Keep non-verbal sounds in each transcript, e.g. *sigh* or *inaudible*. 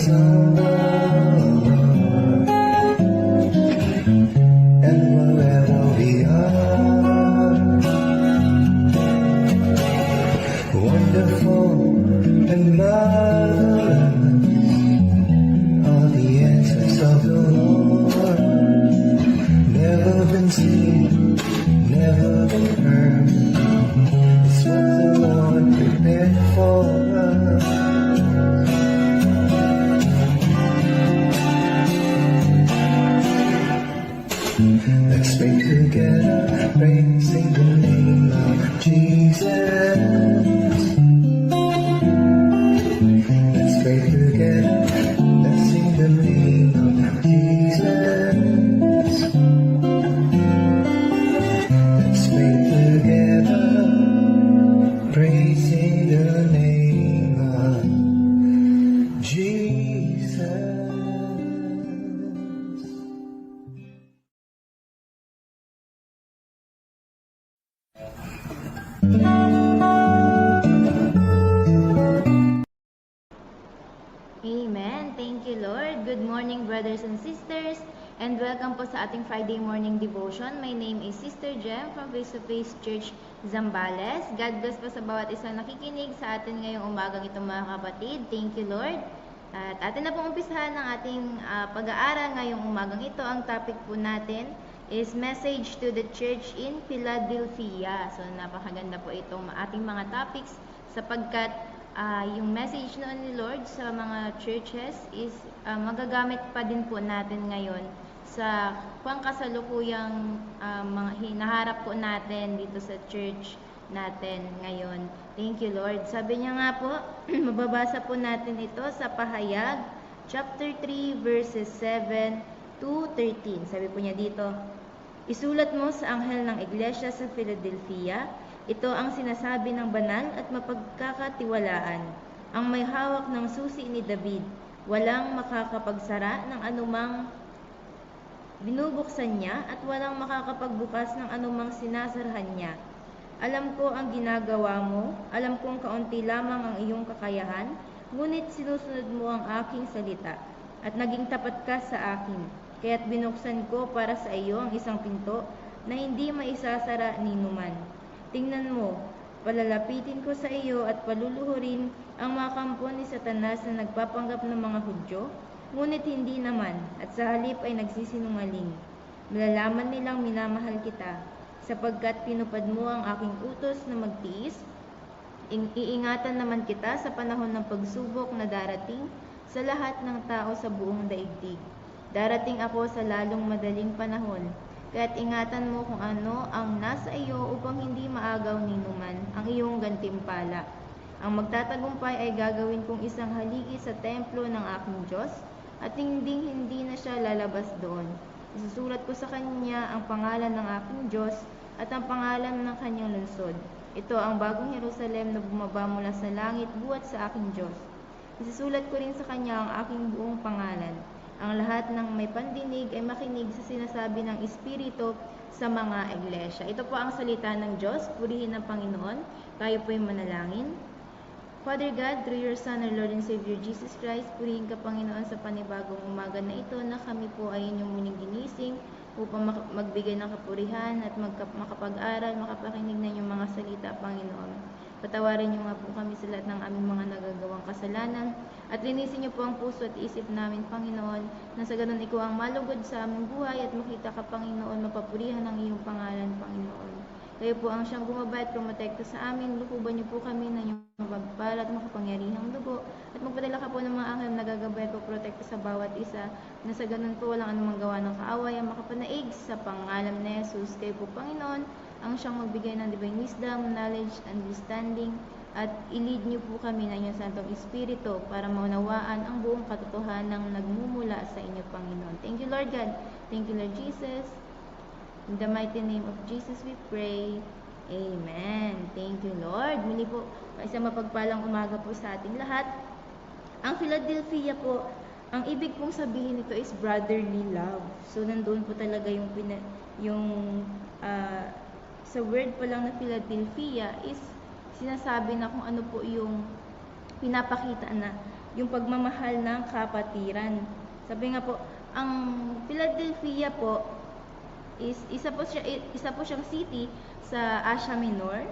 sun. Po sa ating Friday morning devotion. My name is Sister Jem from Face to Face Church Zambales. God bless po sa bawat isang nakikinig sa atin ngayong umagang ito mga kapatid. Thank you, Lord. At atin na pong umpisahan ng ating ah, pag-aaral ngayong umagang ito. Ang topic po natin is Message to the Church in Philadelphia. So napakaganda po itong ating mga topics sapagkat ah, yung message noon ni Lord sa mga churches is ah, magagamit pa din po natin ngayon sa pangkasalukuyang ah, mga hinaharap po natin dito sa church natin ngayon. Thank you Lord. Sabi niya nga po, *clears throat* mababasa po natin ito sa pahayag chapter 3 verses 7 to 13. Sabi po niya dito, Isulat mo sa anghel ng iglesia sa Philadelphia, ito ang sinasabi ng banal at mapagkakatiwalaan, ang may hawak ng susi ni David, walang makakapagsara ng anumang binubuksan niya at walang makakapagbukas ng anumang sinasarhan niya. Alam ko ang ginagawa mo, alam kong kaunti lamang ang iyong kakayahan, ngunit sinusunod mo ang aking salita at naging tapat ka sa akin. Kaya't binuksan ko para sa iyo ang isang pinto na hindi maisasara ni numan. Tingnan mo, palalapitin ko sa iyo at paluluhurin ang mga kampo ni Satanas na nagpapanggap ng mga Hudyo, ngunit hindi naman, at sa halip ay nagsisinungaling. Malalaman nilang minamahal kita, sapagkat pinupad mo ang aking utos na magtiis, ing- iingatan naman kita sa panahon ng pagsubok na darating sa lahat ng tao sa buong daigdig. Darating ako sa lalong madaling panahon, kaya't ingatan mo kung ano ang nasa iyo upang hindi maagaw ni numan ang iyong gantimpala. Ang magtatagumpay ay gagawin kong isang haligi sa templo ng aking Diyos at hindi hindi na siya lalabas doon. Isusulat ko sa kanya ang pangalan ng aking Diyos at ang pangalan ng kanyang lungsod. Ito ang bagong Jerusalem na bumaba mula sa langit buhat sa aking Diyos. Isusulat ko rin sa kanya ang aking buong pangalan. Ang lahat ng may pandinig ay makinig sa sinasabi ng Espiritu sa mga iglesia. Ito po ang salita ng Diyos. Purihin ng Panginoon. Tayo po yung manalangin. Father God, through your Son, our Lord and Savior Jesus Christ, purihin ka Panginoon sa panibagong umaga na ito na kami po ay inyong muling ginising upang magbigay ng kapurihan at makapag-aral, makapakinig ng inyong mga salita, Panginoon. Patawarin niyo nga po kami sa lahat ng aming mga nagagawang kasalanan at linisin niyo po ang puso at isip namin, Panginoon, na sa ganun ikaw ang malugod sa aming buhay at makita ka, Panginoon, mapapurihan ang iyong pangalan, Panginoon. Kayo po ang siyang gumabay at promotekta sa amin. Lukuban niyo po kami ng inyong magpal at makapangyarihang dugo. At magpadala ka po ng mga anghel na gagabay at protekta sa bawat isa. Na sa ganun po walang anumang gawa ng kaaway ang makapanaig sa pangalan ni Jesus. Kayo po, Panginoon, ang siyang magbigay ng divine wisdom, knowledge, understanding, at ilid niyo po kami ng inyong Santong Espiritu para maunawaan ang buong katotohanan ng nagmumula sa inyo, Panginoon. Thank you, Lord God. Thank you, Lord Jesus. In the mighty name of Jesus we pray. Amen. Thank you, Lord. Muli po, isang mapagpalang umaga po sa ating lahat. Ang Philadelphia po, ang ibig pong sabihin nito is brotherly love. So, nandoon po talaga yung, pina, yung ah, sa word pa lang na Philadelphia is sinasabi na kung ano po yung pinapakita na yung pagmamahal ng kapatiran. Sabi nga po, ang Philadelphia po is isa po siya isa po siyang city sa Asia Minor.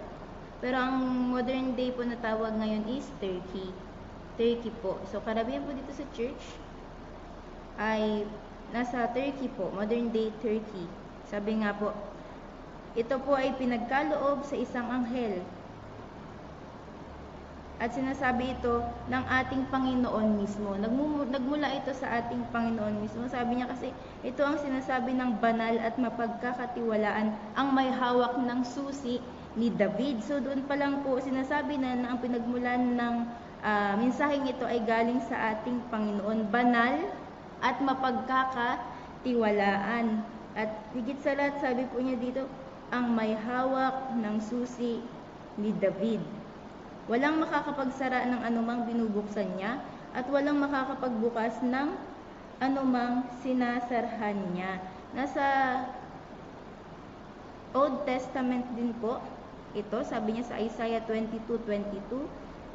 Pero ang modern day po na tawag ngayon is Turkey. Turkey po. So karamihan po dito sa church ay nasa Turkey po, modern day Turkey. Sabi nga po, ito po ay pinagkaloob sa isang anghel. At sinasabi ito ng ating Panginoon mismo. Nagmula ito sa ating Panginoon mismo. Sabi niya kasi, ito ang sinasabi ng banal at mapagkakatiwalaan ang may hawak ng susi ni David. So doon pa lang po sinasabi na, na ang pinagmulan ng ah, mensaheng ito ay galing sa ating Panginoon. Banal at mapagkakatiwalaan. At higit sa lahat, sabi po niya dito, ang may hawak ng susi ni David. Walang makakapagsara ng anumang binubuksan niya at walang makakapagbukas ng anumang sinasarhan niya. Nasa Old Testament din po ito, sabi niya sa Isaiah 22:22.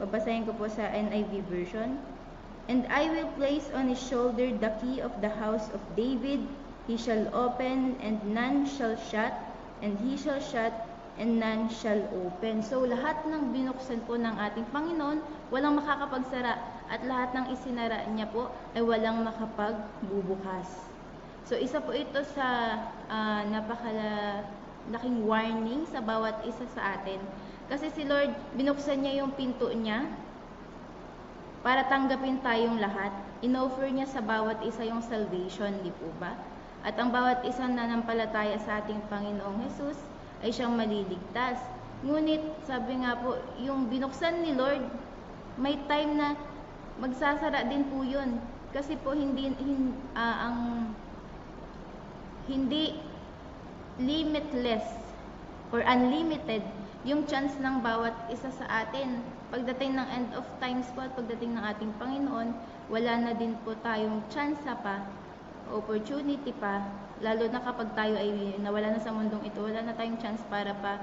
Babasahin ko po sa NIV version. And I will place on his shoulder the key of the house of David. He shall open and none shall shut, and he shall shut and none shall open. So lahat ng binuksan po ng ating Panginoon, walang makakapagsara at lahat ng isinara niya po ay walang makapagbubukas. So isa po ito sa ah, napakala warning sa bawat isa sa atin. Kasi si Lord, binuksan niya yung pinto niya para tanggapin tayong lahat. Inoffer niya sa bawat isa yung salvation, di po ba? At ang bawat isa na nampalataya sa ating Panginoong Jesus ay siyang maliligtas. Ngunit, sabi nga po, yung binuksan ni Lord, may time na magsasara din po yun. Kasi po hindi, hin, ah, ang hindi limitless or unlimited yung chance ng bawat isa sa atin. Pagdating ng end of times po at pagdating ng ating Panginoon, wala na din po tayong chance pa, opportunity pa, lalo na kapag tayo ay nawala na sa mundong ito, wala na tayong chance para pa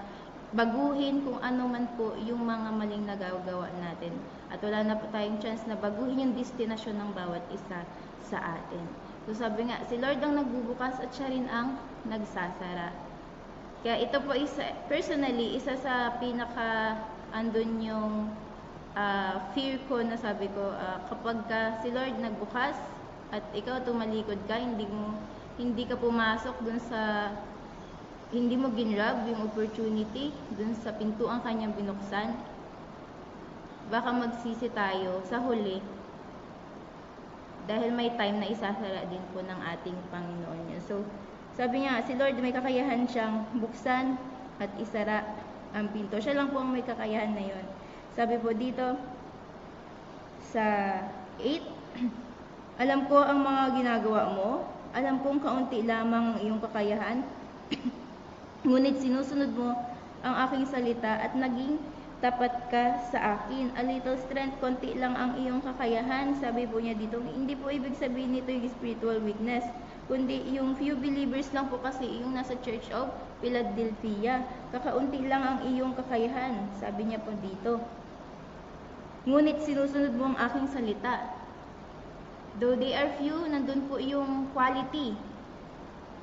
baguhin kung ano man po yung mga maling nagagawa natin. At wala na po tayong chance na baguhin yung destinasyon ng bawat isa sa atin. So sabi nga, si Lord ang nagbubukas at siya rin ang nagsasara. Kaya ito po isa, personally, isa sa pinaka andun yung ah, fear ko na sabi ko, ah, kapag ka si Lord nagbukas at ikaw tumalikod ka, hindi mo hindi ka pumasok dun sa hindi mo ginrab yung opportunity dun sa pintuang kanyang binuksan, baka magsisi tayo sa huli dahil may time na isasara din po ng ating Panginoon yun. So, sabi niya, si Lord may kakayahan siyang buksan at isara ang pinto. Siya lang po ang may kakayahan na yon. Sabi po dito sa 8, *clears throat* alam ko ang mga ginagawa mo, alam kong kaunti lamang ang iyong kakayahan, *clears throat* ngunit sinusunod mo ang aking salita at naging tapat ka sa akin. A little strength, konti lang ang iyong kakayahan. Sabi po niya dito, hindi po ibig sabihin nito yung spiritual weakness, kundi yung few believers lang po kasi yung nasa Church of Philadelphia. Kakaunti lang ang iyong kakayahan, sabi niya po dito. ngunit sinusunod mo ang aking salita. Though they are few, nandun po yung quality,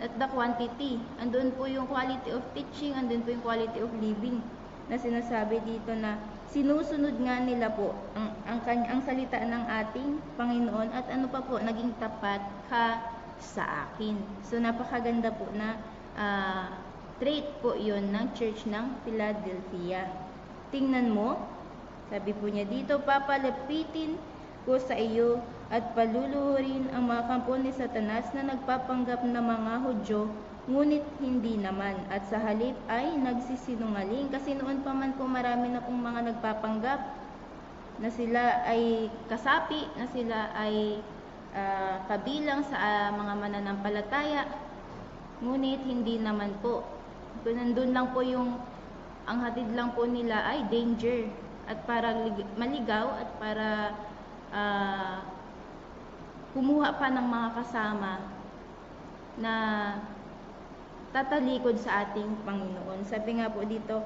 not the quantity. Andun po yung quality of teaching, andun po yung quality of living na sinasabi dito na sinusunod nga nila po ang, ang, ang salita ng ating Panginoon at ano pa po, naging tapat ka sa akin. So napakaganda po na ah, trait po yon ng Church ng Philadelphia. Tingnan mo, sabi po niya dito, papalapitin ko sa iyo at paluluhurin ang mga kampo ni Satanas na nagpapanggap na mga Hudyo, ngunit hindi naman. At sa halip ay nagsisinungaling. Kasi noon pa man po marami na pong mga nagpapanggap na sila ay kasapi, na sila ay ah, kabilang sa ah, mga mananampalataya. Ngunit hindi naman po. Nandun lang po yung ang hatid lang po nila ay danger at para lig- maligaw at para ah, kumuha pa ng mga kasama na tatalikod sa ating Panginoon. Sabi nga po dito,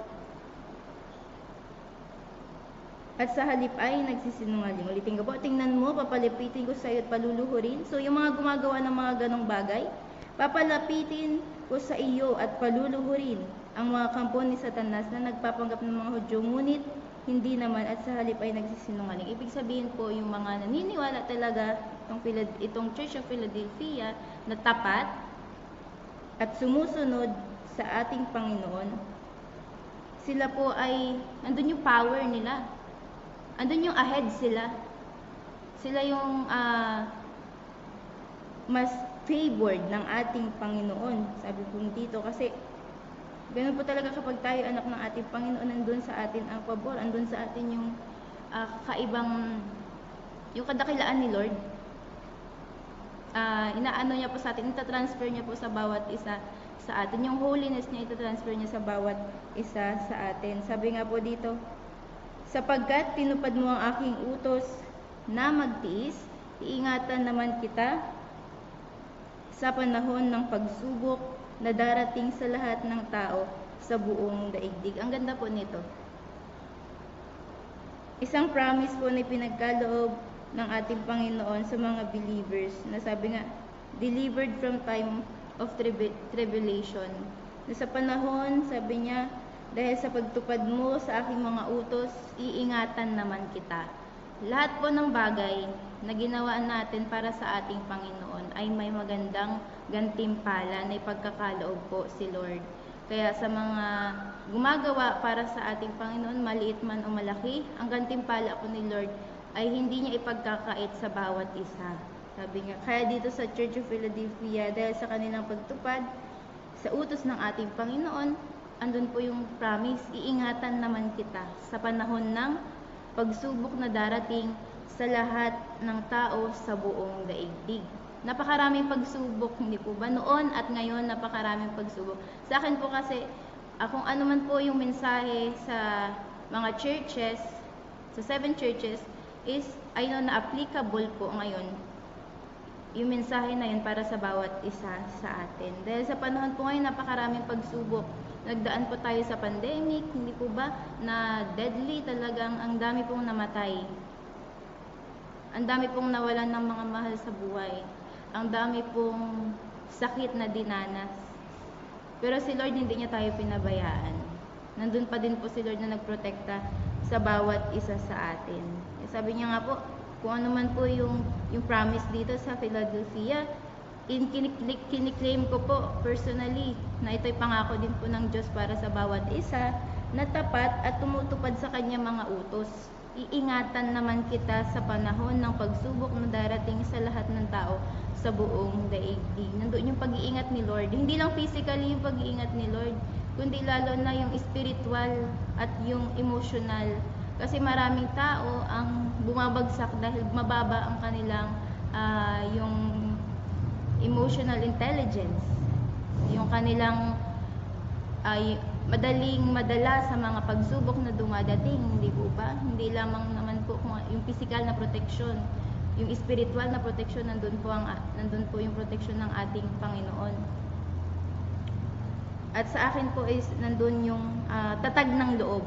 at sa halip ay nagsisinungaling. Ulitin ko po, tingnan mo, papalapitin ko sa iyo at paluluhurin. So, yung mga gumagawa ng mga ganong bagay, papalapitin ko sa iyo at paluluhurin ang mga kampo ni Satanas na nagpapanggap ng mga Hudyo, ngunit hindi naman at sa halip ay nagsisinungaling. Ibig sabihin po, yung mga naniniwala talaga itong, itong Church of Philadelphia na tapat at sumusunod sa ating Panginoon, sila po ay, nandun yung power nila. Andun yung ahead sila. Sila yung ah, mas favored ng ating Panginoon. Sabi po dito kasi ganun po talaga kapag tayo anak ng ating Panginoon, nandun sa atin ang pabor, andun sa atin yung ah, kaibang, yung kadakilaan ni Lord. Ah, inaano niya po sa atin, itatransfer niya po sa bawat isa sa atin. Yung holiness niya, itatransfer niya sa bawat isa sa atin. Sabi nga po dito, sapagkat tinupad mo ang aking utos na magtiis, iingatan naman kita sa panahon ng pagsubok na darating sa lahat ng tao sa buong daigdig. Ang ganda po nito. Isang promise po na pinagkaloob ng ating Panginoon sa mga believers na sabi nga, delivered from time of tribu- tribulation. Na sa panahon, sabi niya, dahil sa pagtupad mo sa aking mga utos, iingatan naman kita. Lahat po ng bagay na ginawa natin para sa ating Panginoon ay may magandang gantimpala na ipagkakaloob po si Lord. Kaya sa mga gumagawa para sa ating Panginoon, maliit man o malaki, ang gantimpala po ni Lord ay hindi niya ipagkakait sa bawat isa. Sabi nga, kaya dito sa Church of Philadelphia, dahil sa kanilang pagtupad sa utos ng ating Panginoon, andun po yung promise, iingatan naman kita sa panahon ng pagsubok na darating sa lahat ng tao sa buong daigdig. Napakaraming pagsubok, hindi po ba? Noon at ngayon, napakaraming pagsubok. Sa akin po kasi, ah, kung ano man po yung mensahe sa mga churches, sa seven churches, is, I na applicable po ngayon yung mensahe na yun para sa bawat isa sa atin. Dahil sa panahon po ngayon, napakaraming pagsubok. Nagdaan po tayo sa pandemic, hindi po ba, na deadly talagang ang dami pong namatay. Ang dami pong nawalan ng mga mahal sa buhay. Ang dami pong sakit na dinanas. Pero si Lord hindi niya tayo pinabayaan. Nandun pa din po si Lord na nagprotekta sa bawat isa sa atin. Sabi niya nga po, kung ano man po yung, yung promise dito sa Philadelphia, in, kinik- kiniklaim ko po personally na ito'y pangako din po ng Diyos para sa bawat isa na tapat at tumutupad sa kanya mga utos. Iingatan naman kita sa panahon ng pagsubok na darating sa lahat ng tao sa buong daigdig. Nandoon yung pag-iingat ni Lord. Hindi lang physically yung pag-iingat ni Lord, kundi lalo na yung spiritual at yung emotional. Kasi maraming tao ang bumabagsak dahil mababa ang kanilang ah, yung emotional intelligence. Yung kanilang ay madaling madala sa mga pagsubok na dumadating, hindi po ba? Hindi lamang naman po kung yung physical na protection, yung spiritual na protection nandun po ang nandun po yung protection ng ating Panginoon. At sa akin po is nandun yung ah, tatag ng loob.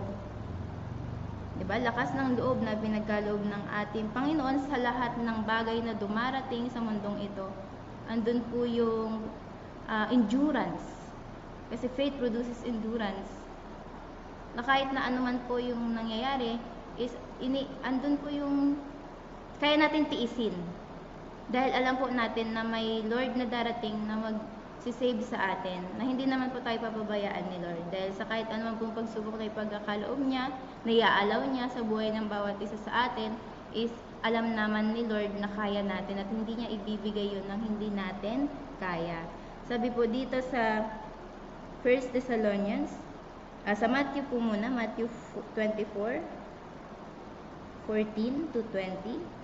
'Di ba? Lakas ng loob na pinagkaloob ng ating Panginoon sa lahat ng bagay na dumarating sa mundong ito. Andun po yung ah, endurance. Kasi faith produces endurance. Na kahit na ano man po yung nangyayari, is ini andun po yung kaya natin tiisin. Dahil alam po natin na may Lord na darating na mag save sa atin, na hindi naman po tayo papabayaan ni Lord. Dahil sa kahit anumang pong pagsubok na ipagkakaloob niya, na iaalaw niya sa buhay ng bawat isa sa atin, is alam naman ni Lord na kaya natin at hindi niya ibibigay yun ng hindi natin kaya. Sabi po dito sa 1 Thessalonians, ah, sa Matthew po muna, Matthew 24, 14 to 20.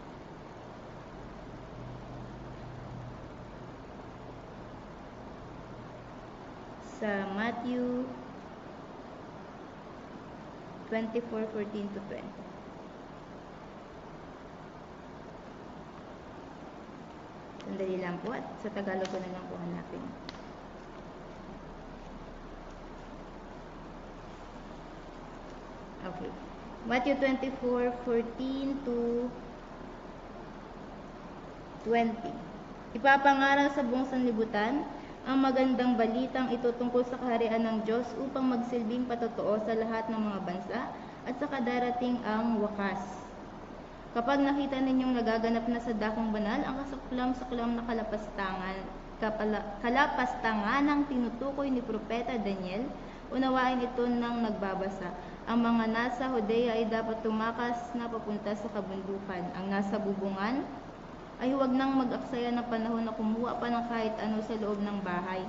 Sa Matthew 24, 14 to 20. Sandali lang po at sa Tagalog ko na lang po hanapin. Okay. Matthew 24, 14 to 20. Ipapangaral sa buong sanlibutan ang magandang balitang ito tungkol sa kaharian ng Diyos upang magsilbing patotoo sa lahat ng mga bansa at sa kadarating ang wakas. Kapag nakita ninyong nagaganap na sa dakong banal ang kasuklam-suklam na kalapastangan, kapala, kalapastangan ng tinutukoy ni Propeta Daniel, unawain ito ng nagbabasa. Ang mga nasa Hodea ay dapat tumakas na papunta sa kabundukan. Ang nasa bubungan ay huwag nang mag-aksaya ng panahon na kumuha pa ng kahit ano sa loob ng bahay.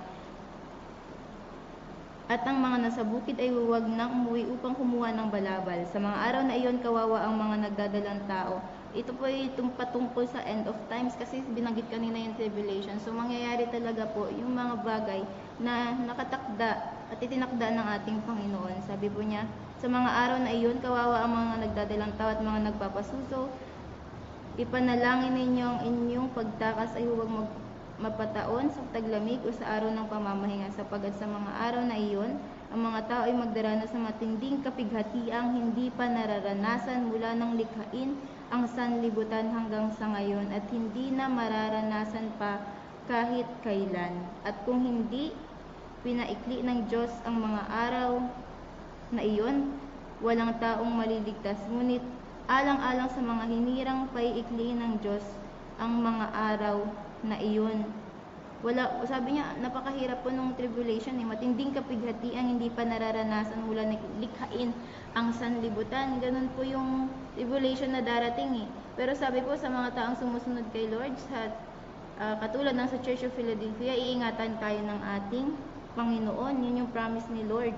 At ang mga nasa bukid ay huwag nang umuwi upang kumuha ng balabal. Sa mga araw na iyon, kawawa ang mga nagdadalang tao. Ito po ay patungkol sa end of times kasi binanggit kanina yung tribulation. So mangyayari talaga po yung mga bagay na nakatakda at itinakda ng ating Panginoon. Sabi po niya, sa mga araw na iyon, kawawa ang mga nagdadalang tao at mga nagpapasuso. Ipanalangin ninyo ang inyong pagtakas ay huwag mag mapataon sa taglamig o sa araw ng pamamahinga sapagkat sa mga araw na iyon, ang mga tao ay magdaranas ng matinding kapighatiang hindi pa nararanasan mula ng likhain ang sanlibutan hanggang sa ngayon at hindi na mararanasan pa kahit kailan. At kung hindi pinaikli ng Diyos ang mga araw na iyon, walang taong maliligtas. Ngunit alang-alang sa mga hinirang paiikli ng Diyos ang mga araw na iyon. Wala, sabi niya, napakahirap po nung tribulation eh. Matinding kapighatian, hindi pa nararanasan mula likhain ang sanlibutan. Ganun po yung tribulation na darating eh. Pero sabi po sa mga taong sumusunod kay Lord, sa, ah, katulad ng sa Church of Philadelphia, iingatan tayo ng ating Panginoon. Yun yung promise ni Lord.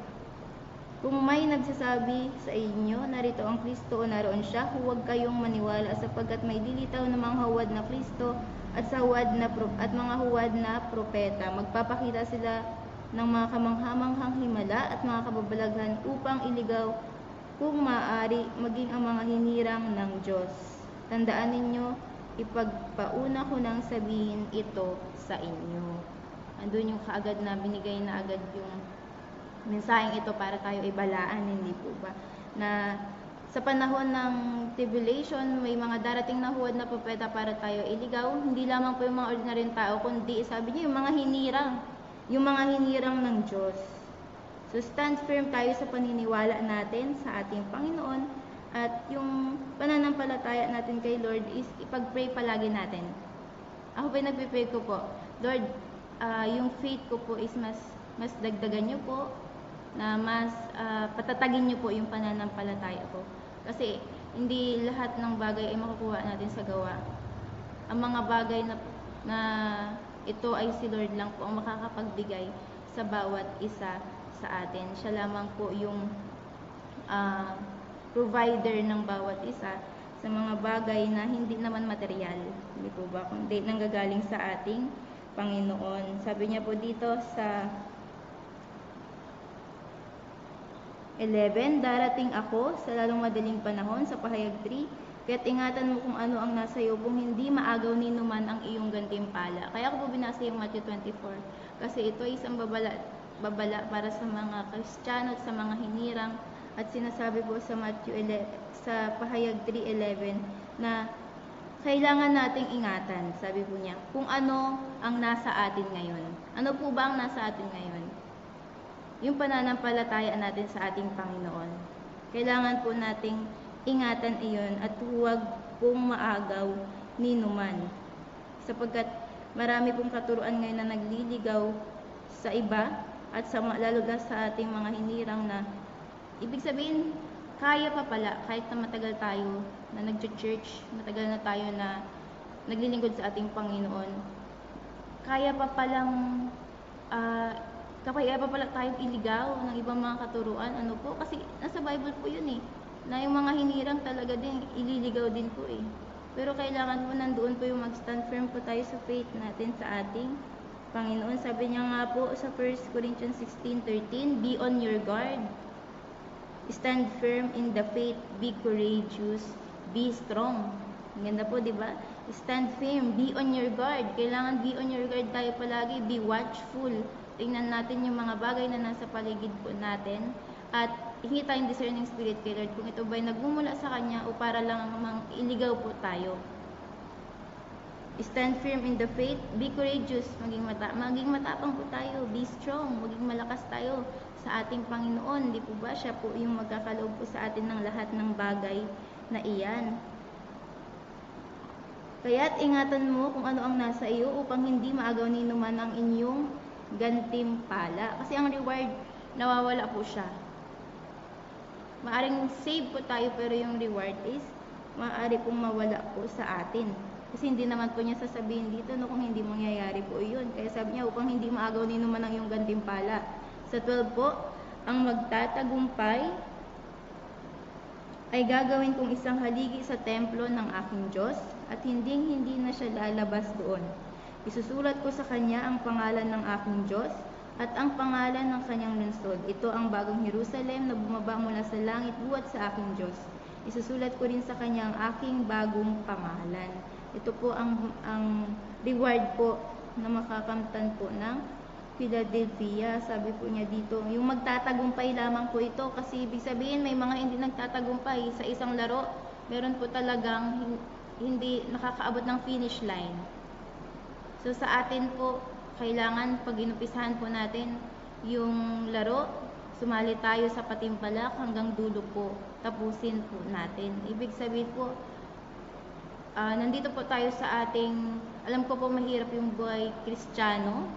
Kung may nagsasabi sa inyo, narito ang Kristo o naroon siya, huwag kayong maniwala sapagkat may dilitaw na mga huwad na Kristo at sa huwad na at mga huwad na propeta. Magpapakita sila ng mga kamanghamanghang himala at mga kababalaghan upang iligaw kung maaari maging ang mga hinirang ng Diyos. Tandaan ninyo, ipagpauna ko nang sabihin ito sa inyo. Andun yung kaagad na binigay na agad yung mensaheng ito para tayo ibalaan, hindi po ba? Na sa panahon ng tribulation, may mga darating na huwad na propeta para tayo iligaw. Hindi lamang po yung mga ordinaryong tao, kundi sabi niya yung mga hinirang. Yung mga hinirang ng Diyos. So stand firm tayo sa paniniwala natin sa ating Panginoon at yung pananampalataya natin kay Lord is ipag-pray palagi natin. Ako po nagpipray ko po, Lord, ah, yung faith ko po is mas mas dagdagan niyo po na mas ah, patatagin niyo po yung pananampalataya ko. Kasi hindi lahat ng bagay ay makukuha natin sa gawa. Ang mga bagay na, na ito ay si Lord lang po ang makakapagbigay sa bawat isa sa atin. Siya lamang po yung ah, provider ng bawat isa sa mga bagay na hindi naman material. Hindi po ba? Kundi nanggagaling sa ating Panginoon. Sabi niya po dito sa 11, darating ako sa lalong madaling panahon sa pahayag 3, kaya't ingatan mo kung ano ang nasa iyo kung hindi maagaw ni numan ang iyong gantimpala. Kaya ako po binasa yung Matthew 24 kasi ito ay isang babala, babala para sa mga Kristiyano at sa mga hinirang At sinasabi po sa Matthew 11, sa pahayag 3.11 na kailangan nating ingatan, sabi po niya, kung ano ang nasa atin ngayon. Ano po ba ang nasa atin ngayon? Yung pananampalatayaan natin sa ating Panginoon. Kailangan po nating ingatan iyon at huwag pong maagaw ni numan. Sapagkat marami pong katuruan ngayon na nagliligaw sa iba at sa, lalo na sa ating mga hinirang na ibig sabihin, kaya pa pala kahit na matagal tayo na nag-church, matagal na tayo na naglilingkod sa ating Panginoon. Kaya pa palang ah, kaya pa pala tayong iligaw ng ibang mga katuruan. Ano po? Kasi nasa Bible po yun eh. Na yung mga hinirang talaga din, ililigaw din po eh. Pero kailangan po nandoon po yung mag-stand firm po tayo sa faith natin sa ating Panginoon. Sabi niya nga po sa 1 Corinthians 16:13, Be on your guard. Stand firm in the faith, be courageous, be strong. Ang ganda po, di ba? Stand firm, be on your guard. Kailangan be on your guard tayo palagi, be watchful. Tingnan natin yung mga bagay na nasa paligid po natin at hingi tayong discerning spirit kay Lord kung ito ba'y nagmumula sa Kanya o para lang mang iligaw po tayo. Stand firm in the faith, be courageous, maging, mata maging matapang po tayo, be strong, maging malakas tayo sa ating Panginoon. Di po ba siya po yung magkakaloob po sa atin ng lahat ng bagay na iyan. Kaya't ingatan mo kung ano ang nasa iyo upang hindi maagaw ni numan ang inyong gantimpala. Kasi ang reward, nawawala po siya. Maaring save po tayo pero yung reward is maaari pong mawala po sa atin. Kasi hindi naman po niya sasabihin dito no, kung hindi mangyayari po yun. Kaya sabi niya upang hindi maagaw ni numan ang iyong gantimpala. Sa 12 po, ang magtatagumpay ay gagawin kong isang haligi sa templo ng aking Diyos at hindi hindi na siya lalabas doon. Isusulat ko sa kanya ang pangalan ng aking Diyos at ang pangalan ng kanyang lungsod. Ito ang bagong Jerusalem na bumaba mula sa langit buwat sa aking Diyos. Isusulat ko rin sa kanya ang aking bagong pangalan. Ito po ang, ang reward po na makakamtan po ng Philadelphia. Sabi po niya dito, yung magtatagumpay lamang po ito kasi ibig sabihin may mga hindi nagtatagumpay sa isang laro. Meron po talagang hin- hindi nakakaabot ng finish line. So sa atin po, kailangan pag po natin yung laro, sumali tayo sa patimpalak hanggang dulo po, tapusin po natin. Ibig sabihin po, ah, nandito po tayo sa ating, alam ko po mahirap yung buhay kristyano,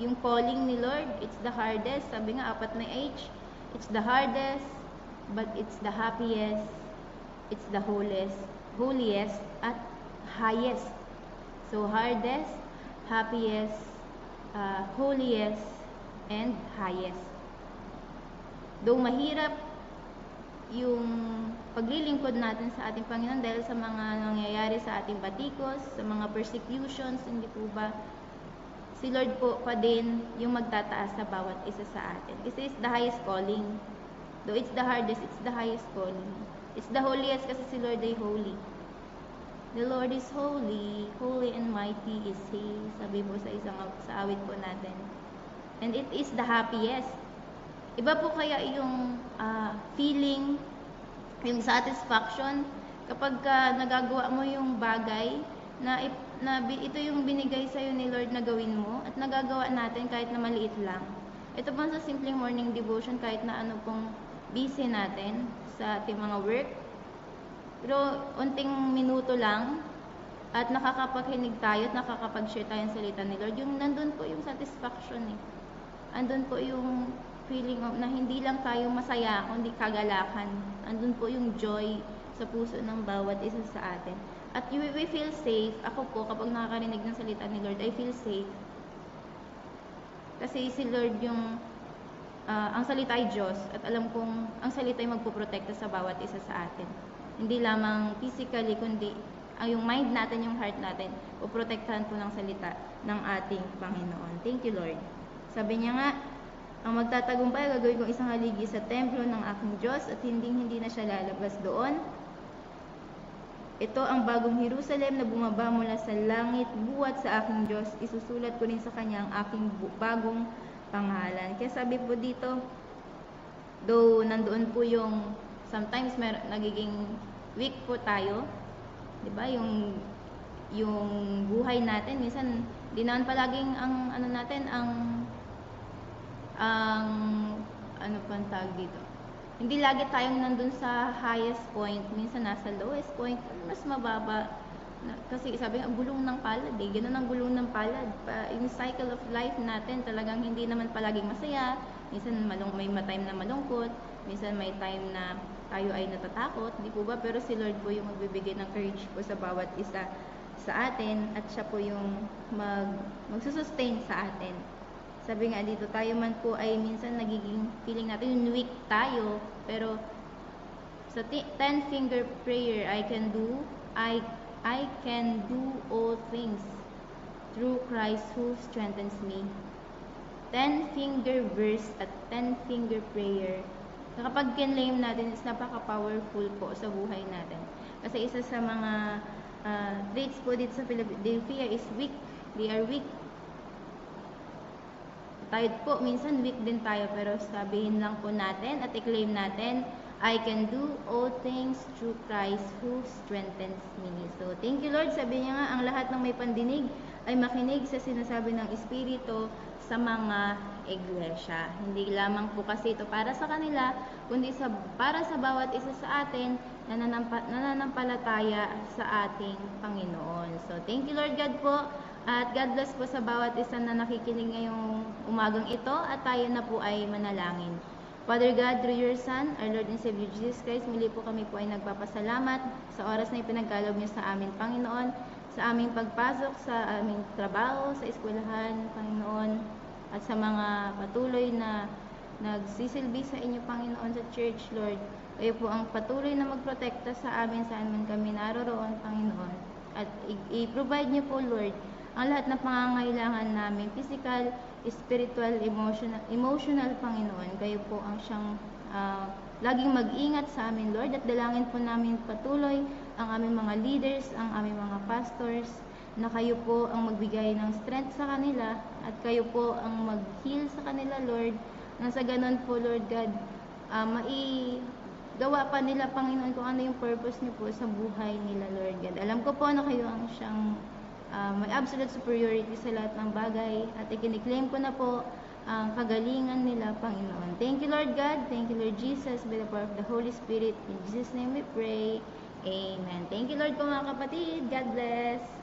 yung calling ni Lord, it's the hardest. Sabi nga, apat na H. It's the hardest, but it's the happiest, it's the holiest, holiest, at highest. So, hardest, happiest, uh, holiest, and highest. Though mahirap yung paglilingkod natin sa ating Panginoon dahil sa mga nangyayari sa ating batikos, sa mga persecutions, hindi po ba? Si Lord po pa din yung magtataas sa bawat isa sa atin. Kasi it's the highest calling. Though it's the hardest, it's the highest calling. It's the holiest kasi si Lord ay holy. The Lord is holy, holy and mighty is He. Sabi po sa isang sa awit po natin. And it is the happiest. Iba po kaya yung ah, feeling, yung satisfaction kapag ka nagagawa mo yung bagay na, na ito yung binigay sa ni Lord na gawin mo at nagagawa natin kahit na maliit lang. Ito po sa simpleng morning devotion kahit na ano pong busy natin sa ating mga work. Pero unting minuto lang at nakakapaghinig tayo at nakakapag-share tayo ng salita ni Lord, yung nandun po yung satisfaction eh. Andun po yung feeling of, na hindi lang tayo masaya, kundi kagalakan. Andun po yung joy sa puso ng bawat isa sa atin. At you we feel safe. Ako po, kapag nakakarinig ng salita ni Lord, I feel safe. Kasi si Lord yung, ah, ang salita ay Diyos. At alam kong ang salita ay magpuprotekta sa bawat isa sa atin. Hindi lamang physically, kundi ang yung mind natin, yung heart natin, puprotektahan po ng salita ng ating Panginoon. Thank you, Lord. Sabi niya nga, ang magtatagumpay, gagawin kong isang haligi sa templo ng aking Diyos at hindi hindi na siya lalabas doon. Ito ang bagong Jerusalem na bumaba mula sa langit, buwat sa aking Diyos. Isusulat ko rin sa kanya ang aking bagong pangalan. Kaya sabi po dito, Though nandoon po yung sometimes mer nagiging weak po tayo, 'di ba? Yung yung buhay natin minsan di naman palaging ang ano natin ang ang ano pang tawag dito. Hindi lagi tayong nandun sa highest point, minsan nasa lowest point, mas mababa. Kasi sabi nga, gulong ng palad eh. Ganun ang gulong ng palad. Pa, yung cycle of life natin talagang hindi naman palaging masaya. Minsan malung, may ma- time na malungkot. Minsan may time na tayo ay natatakot. Di po ba? Pero si Lord po yung magbibigay ng courage po sa bawat isa sa atin. At siya po yung mag, magsusustain sa atin. Sabi nga dito, tayo man po ay minsan nagiging feeling natin yung weak tayo. Pero sa ti- ten finger prayer, I can do, I, I can do all things through Christ who strengthens me. Ten finger verse at ten finger prayer. Na kapag kinlaim natin, is napaka-powerful po sa buhay natin. Kasi isa sa mga ah, traits po dito sa Philadelphia is weak. They are weak tayo po, minsan weak din tayo, pero sabihin lang po natin at i-claim natin, I can do all things through Christ who strengthens me. So, thank you Lord. Sabi niya nga, ang lahat ng may pandinig ay makinig sa sinasabi ng Espiritu sa mga iglesia. Hindi lamang po kasi ito para sa kanila, kundi sa, para sa bawat isa sa atin na nanampa, nananampalataya sa ating Panginoon. So, thank you Lord God po. At God bless po sa bawat isa na nakikinig ngayong umagang ito at tayo na po ay manalangin. Father God, through your Son, our Lord and Savior Jesus Christ, muli po kami po ay nagpapasalamat sa oras na ipinagkaloob niyo sa amin, Panginoon, sa aming pagpasok, sa aming trabaho, sa eskwelahan, Panginoon, at sa mga patuloy na nagsisilbi sa inyo, Panginoon, sa church, Lord. Kayo po ang patuloy na magprotekta sa amin saan man kami naroroon, Panginoon. At i-provide niyo po, Lord, ang lahat ng pangangailangan namin, physical, spiritual, emotional, emotional, Panginoon. Kayo po ang siyang ah, laging mag-ingat sa amin, Lord, at dalangin po namin patuloy ang aming mga leaders, ang aming mga pastors, na kayo po ang magbigay ng strength sa kanila at kayo po ang mag-heal sa kanila, Lord. Nang sa ganun po, Lord God, ah, mai gawa pa nila, Panginoon, kung ano yung purpose niyo po sa buhay nila, Lord God. Alam ko po na kayo ang siyang ah, may absolute superiority sa lahat ng bagay at ikiniklaim ko na po ang kagalingan nila, Panginoon. Thank you, Lord God. Thank you, Lord Jesus, by the power of the Holy Spirit. In Jesus' name we pray. Amen. Thank you, Lord po mga kapatid. God bless.